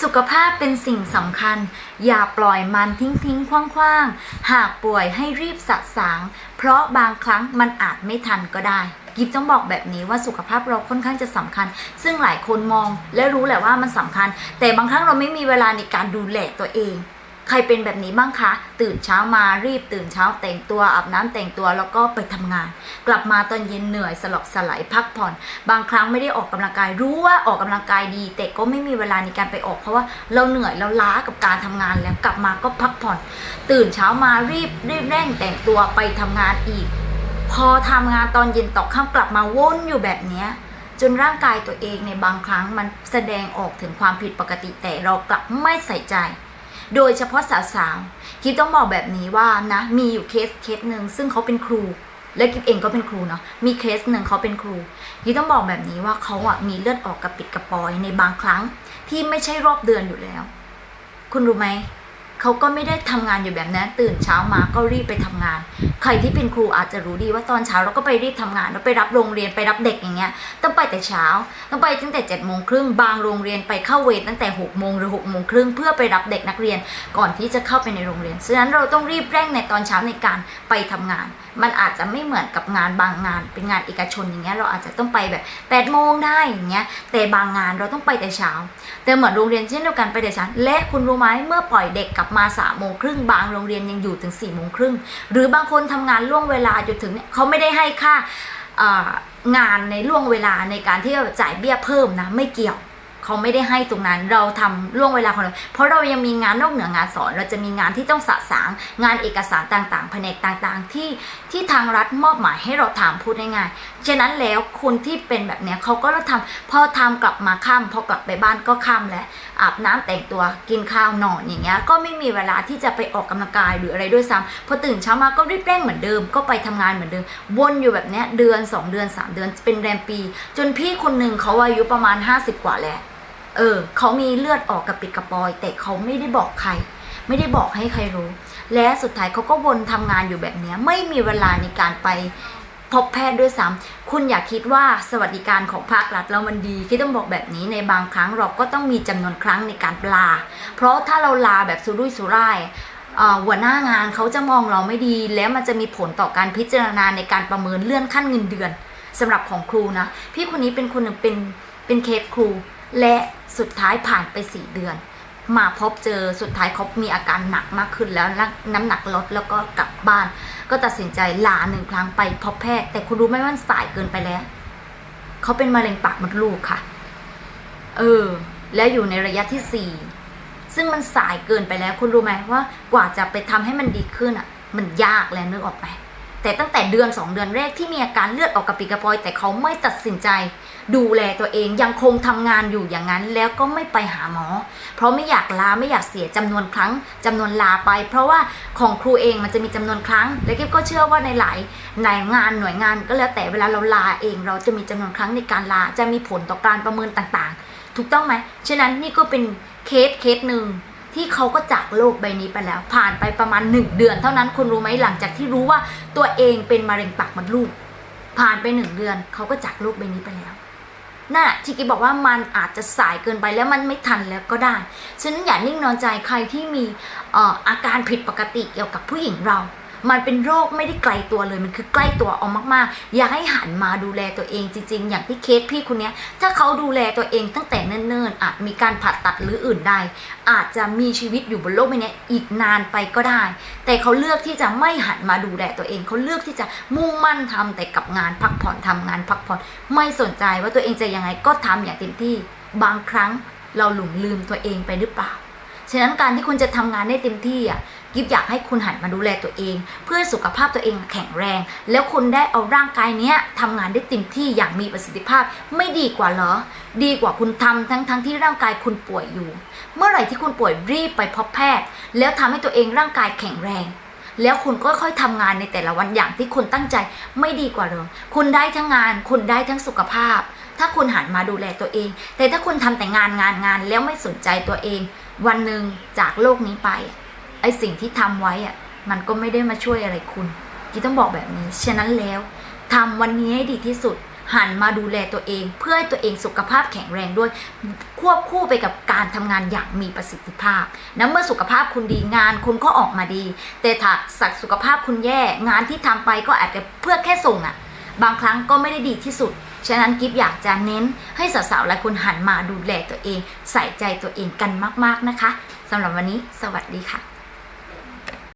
สุขภาพเป็นสิ่งสำคัญ อย่าปล่อยมันทิ้งทิ้งคว้างคว้างๆ หากป่วยให้รีบสะสาง เพราะบางครั้งมันอาจไม่ทันก็ได้กิฟต้องบอกแบบนี้ว่าสุขภาพเราค่อนข้างจะสำคัญ ซึ่งหลายคนมองและรู้แหละว่ามันสำคัญ แต่บางครั้งเราไม่มีเวลาในการดูแลตัวเอง ใครเป็นแบบนี้บ้างคะ ตื่นเช้ามารีบตื่นเช้าแต่งตัวอาบน้ำแต่งตัวแล้วก็ไปทำงาน กลับมาตอนเย็นเหนื่อยสลบสลายพักผ่อน บางครั้งไม่ได้ออกกำลังกายรู้ว่าออกกำลังกายดี แต่ก็ไม่มีเวลาในการไปออกเพราะว่าเราเหนื่อยเราล้ากับการทำงานแล้วกลับมาก็พักผ่อน ตื่นเช้ามารีบรีบเร่งแต่งตัวไปทำงานอีก พอทำงานตอนเย็นตกค่ำกลับมาวนอยู่แบบเนี้ยจนร่างกายตัวเองในบางครั้งมันแสดงออกถึงความผิดปกติแต่เรากลับไม่ใส่ใจ โดยเฉพาะสาวๆคิดต้องบอกแบบนี้ว่านะมีอยู่เคสเคสหนึ่งซึ่งเขาเป็นครู และกิฟเองก็เป็นครูเนาะมีเคสหนึ่งเขาเป็นครูคิดต้องบอกแบบนี้ว่าเขาอะมีเลือดออกกระปิดกระปอยในบางครั้ง ที่ไม่ใช่รอบเดือนอยู่แล้ว คุณรู้ไหมเขาก็ไม่ได้ทำงานอยู่แบบนั้นตื่นเช้ามาก็รีบไปทำงาน ใครที่เป็นครูอาจจะรู้ดีว่าตอนเช้าเราก็ไปรีบทำงานแล้วไปรับโรงเรียนไปรับเด็กอย่างเงี้ยต้องไปแต่เช้าต้องไปตั้งแต่7จ็ดโมงครึ่งบางโรงเรียนไปเข้าเวรตั้งแต่6กโมงหรือ6กโมงครึ่งเพื่อไปรับเด็กนักเรียนก่อนที่จะเข้าไปในโรงเรียนฉะนั้นเราต้องรีบเร่งในตอนเช้าในการไปทำงาน มันอาจจะไม่เหมือนกับงานบางงาน เป็นงานเอกชนอย่างเงี้ยเราอาจจะต้องไปแบบ8ปดโมงได้อย่างเงี้ยแต่บางงานเราต้องไปแต่เช้า แต่เหมือนโรงเรียนเช่นเดียวกันไปแต่เช้าและคุณรู้ไหมเมื่อปล่อยเด็กกลับมา3ามโมงครึ่งบางโรงเรียนยังอยู่ถึง4ี่โมงครึ่งหรือบางคนทำงานล่วงเวลาจนถึงเนี่ยเขาไม่ได้ให้ค่าอ่างานในล่วงเวลาในการที่จะจ่ายเบี้ยเพิ่มนะไม่เกี่ยว เขาไม่ได้ให้ตรงนั้นเราทำล่วงเวลาของเราเพราะเรายังมีงานนอกเหนืองานสอน เราจะมีงานที่ต้องสะสางงานเอกสารต่างๆแผนกต่างๆ ที่ที่ทางรัฐมอบหมายให้เราทำพูดง่ายๆฉะนั้นแล้วคนที่เป็นแบบเนี้ยเขาก็ต้องทำพอทำกลับมาค่ำพอกลับไปบ้านก็ค่ำแล้วอาบน้ำแต่งตัวกินข้าวนอนอย่างเงี้ยก็ไม่มีเวลาที่จะไปออกกำลังกายหรืออะไรด้วยซ้ำพอตื่นเช้ามาก็รีบเร่งเหมือนเดิม ก็ไปทำงานเหมือนเดิม วนอยู่แบบเนี้ยเดือน 2 เดือน 3 เดือนเป็นแรมปี จนพี่คนหนึ่งเขาอายุประมาณ 50 กว่าแล้ว เออเขามีเลือดออกกระปิดกระปอย แต่เขาไม่ได้บอกใคร ไม่ได้บอกให้ใครรู้ และสุดท้ายเขาก็วนทำงานอยู่แบบเนี้ยไม่มีเวลาในการไปพบแพทย์ด้วยซ้ำคุณอย่าคิดว่าสวัสดิการของภาครัฐแล้วมันดีที่ต้องบอกแบบนี้ในบางครั้งเราก็ต้องมีจำนวนครั้งในการลา เพราะถ้าเราลาแบบสุรุ่ยสุร่ายหัวหน้างานเขาจะมองเราไม่ดี แล้วมันจะมีผลต่อการพิจารณาในการประเมินเลื่อนขั้นเงินเดือนสำหรับของครูนะ พี่คนนี้เป็นคนหนึ่งเป็นเป็นเคสครู และสุดท้ายผ่านไป 4 เดือน มาพบเจอสุดท้ายเขามีอาการหนักมากขึ้นแล้วน้ำหนักลดแล้วก็กลับบ้าน ก็ตัดสินใจลาหนึ่งครั้งไปพบแพทย์ แต่คุณรู้ไหมว่ามันสายเกินไปแล้ว เขาเป็นมะเร็งปากมดลูกค่ะ เออ และอยู่ในระยะที่สี่ซึ่งมันสายเกินไปแล้ว คุณรู้ไหมว่ากว่าจะไปทำให้มันดีขึ้นอะ มันยากแล้วนึกออกไหม แต่ตั้งแต่เดือนสองเดือนแรกที่มีอาการเลือดออกกระปิกระปอย แต่เขาไม่ตัดสินใจ ดูแลตัวเองยังคงทำงานอยู่อย่างนั้น แล้วก็ไม่ไปหาหมอ เพราะไม่อยากลาไม่อยากเสียจำนวนครั้งจำนวนลาไป เพราะว่าของครูเองมันจะมีจำนวนครั้ง และกิ๊บก็เชื่อว่าในหลายในงานหน่วยงานก็แล้วแต่เวลาเราลาเอง เราจะมีจำนวนครั้งในการลาจะมีผลต่อการประเมินต่างๆ ถูกต้องไหมฉะนั้นนี่ก็เป็นเคสเคสหนึ่ง ที่เขาก็จากโลกใบนี้ไปแล้ว ผ่านไปประมาณ 1 เดือน เท่านั้นคุณรู้ไหมหลังจากที่รู้ว่าตัวเองเป็นมะเร็งปากมดลูก ผ่านไปหนึ่งเดือน เขาก็จากโลกใบนี้ไปแล้วน่ะที่กิบอกว่ามันอาจจะสายเกินไปแล้วมันไม่ทันแล้วก็ได้ฉะนั้นอย่านิ่งนอนใจใครที่มีอออาการผิดปกติเกี่ยวกับผู้หญิงเรา มันเป็นโรคไม่ได้ไกลตัวเลยมันคือใกล้ตัวเอามากๆ อยากให้หันมาดูแลตัวเองจริง ๆ อย่างที่เคสพี่คนนี้ถ้าเขาดูแลตัวเองตั้งแต่เนิ่นๆอาจมีการผ่าตัดหรืออื่นใดอาจจะมีชีวิตอยู่บนโลกใบนี้อีกนานไปก็ได้ แต่เขาเลือกที่จะไม่หันมาดูแลตัวเอง เขาเลือกที่จะมุ่งมั่นทำแต่กับงานพักผ่อนทำงานพักผ่อนไม่สนใจว่าตัวเองจะยังไงก็ทำอย่างเต็มที่บางครั้งเราหลงลืมตัวเองไปหรือเปล่า ฉะนั้นการที่คุณจะทำงานได้เต็มที่อะ กิฟอยากให้คุณหันมาดูแลตัวเอง เพื่อสุขภาพตัวเองแข็งแรง แล้วคุณได้เอาร่างกายเนี้ยทำงานได้เต็มที่อย่างมีประสิทธิภาพไม่ดีกว่าเหรอ ดีกว่าคุณทำทั้งทั้งที่ร่างกายคุณป่วยอยู่ เมื่อไหร่ที่คุณป่วยรีบไปพบแพทย์ แล้วทำให้ตัวเองร่างกายแข็งแรง แล้วคุณก็ค่อยทำงานในแต่ละวันอย่างที่คุณตั้งใจไม่ดีกว่าเหรอคุณได้ทั้งงาน คุณได้ทั้งสุขภาพ ถ้าคุณหันมาดูแลตัวเอง แต่ถ้าคุณทำแต่งานงานงานแล้วไม่สนใจตัวเอง วันหนึ่งจากโลกนี้ไป ไอสิ่งที่ทำไว้อะมันก็ไม่ได้มาช่วยอะไรคุณกีต้องบอกแบบนี้ ฉะนั้นแล้วทำวันนี้ให้ดีที่สุด หันมาดูแลตัวเอง เพื่อให้ตัวเองสุขภาพแข็งแรงด้วย ควบคู่ไปกับการทำงานอย่างมีประสิทธิภาพนะเมื่อสุขภาพคุณดีงานคุณก็ออกมาดี แต่ถ้าสักสุขภาพคุณแย่งานที่ทำไปก็อาจจะเพื่อแค่ส่งอะบางครั้งก็ไม่ได้ดีที่สุด ฉะนั้นกิฟอยากจะเน้นให้สาวๆหลายคนหันมาดูแลตัวเอง ใส่ใจตัวเองกันมากๆนะคะสำหรับวันนี้ สวัสดีค่ะ